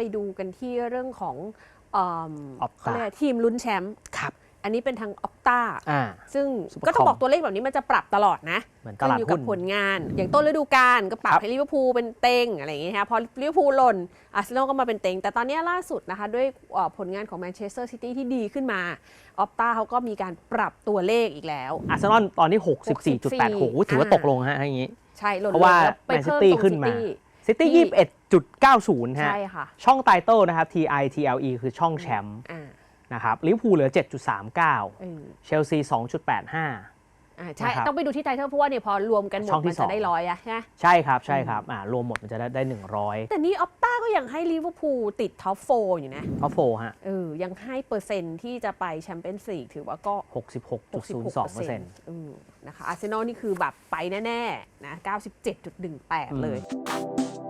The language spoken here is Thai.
ไปดูกันที่เรื่องของเอิ่ม Opta เขาเรียกทีมลุ้นแชมป์ครับ อันนี้เป็นทางออ t ต้าอ่า ซึ่ง Supercom ก็ต้องบอกตัวเลขแบบนี้มันจะปรับตลอดนะเหมือนตขึ้นลาดอยู่กัหุ้บน ผลงาน อย่างต้นฤดูกาลก็ปรับครับให้ลิเวอร์พูลเป็นเต็งอะไรอย่างเงี้ยนะคะพอลิเวอร์พูลหล่นอาร์เซนอลก็มาเป็นเต็ง แต่ตอนนี้ล่าสุดนะคะ ด้วยเอ่อผลงานของแมนเชสเตอร์ซิตี้ที่ดีขึ้นมาออ t ต้าเขาก็มีการปรับตัวเลขอีกแล้ว อาร์เซนอลตอนนี้ 64.8โหถือว่าอ่าตกลงฮะอย่างนี้ ใช่หล่นเพราะว่าแล้วไปแมนซิเพิ่มตี้ตรงขึ้นมา ซิตี้ ซิตี้ที่21.90ฮะ ใช่ค่ะ ช่องไตเติลนะครับ TI TLE คือช่องแชมป์อ่านะครับลิเวอร์พูลเหลือ 7.39เออเชลซี 2.85 อ่าใช่นะครับ ต้องไปดูที่ไทเทลเพราะว่าเนี่ยพอรวมกันหมดช่องที่มันสอจะงได้ร้อยอะใช่ไหมใช่ครับใช่ครับอ่ารวมหมดมันจะได้ได้100แต่นี่ออปต้าก็ยังให้ลิเวอร์พูลติดท็อปโฟอยู่นะท็อปโฟฮะเออยังให้เปอร์เซ็นต์ที่จะไปแชมเปี้ยนส์ลีกถือว่าก็66.02%อืมนะคะอาร์เซนอลนี่คือแบบไปแน่ ๆ นะ 97.18 เลยอื